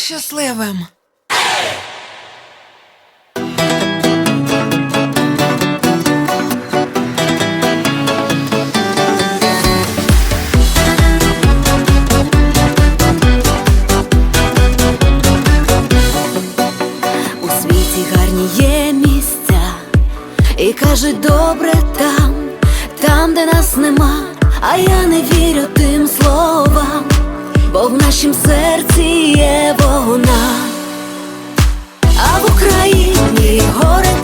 щасливим. У світі гарні є місця, і кажуть, добре там, там, де нас нема, а я не вірю тим словам бо в нашім серці є вона, а в Україні горе.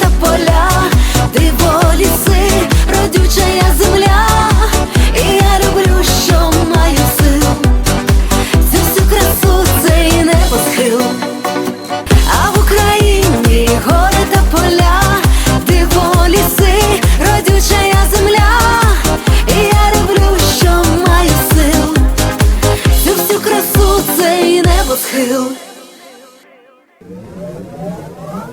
Oh, my God.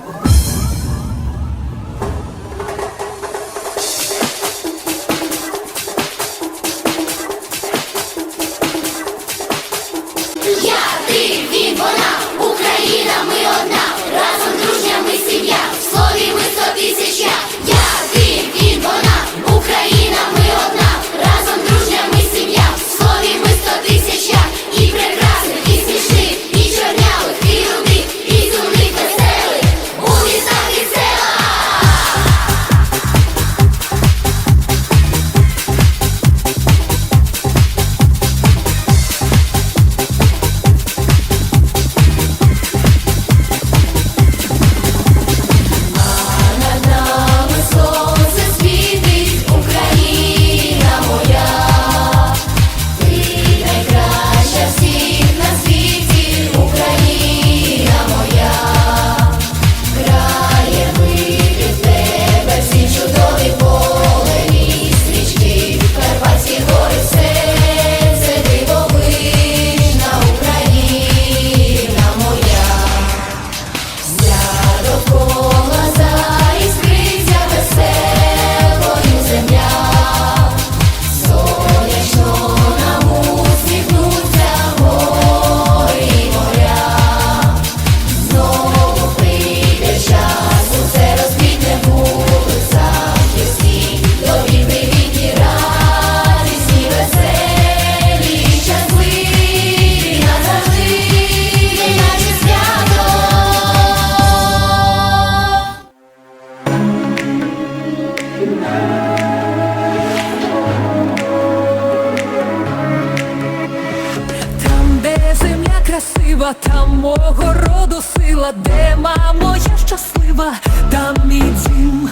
щаслива, там мого роду сила, де мамо, я щаслива, там мій дім.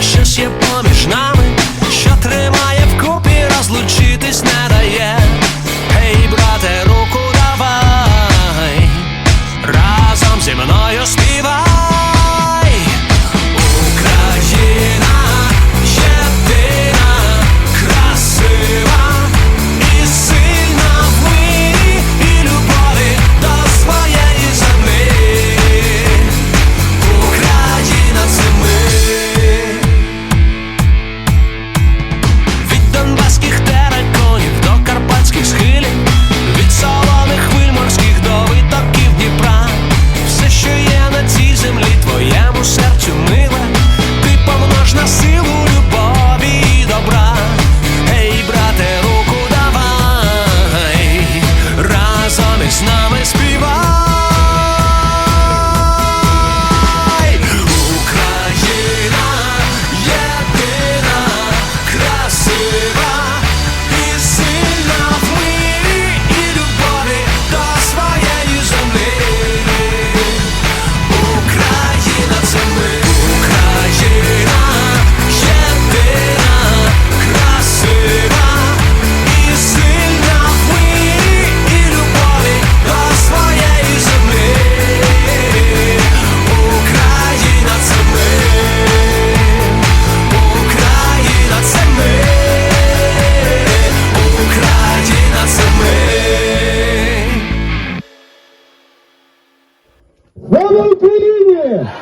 Щось є поміж нами, що тримає вкупі, розлучитись не дає. Слава Україні!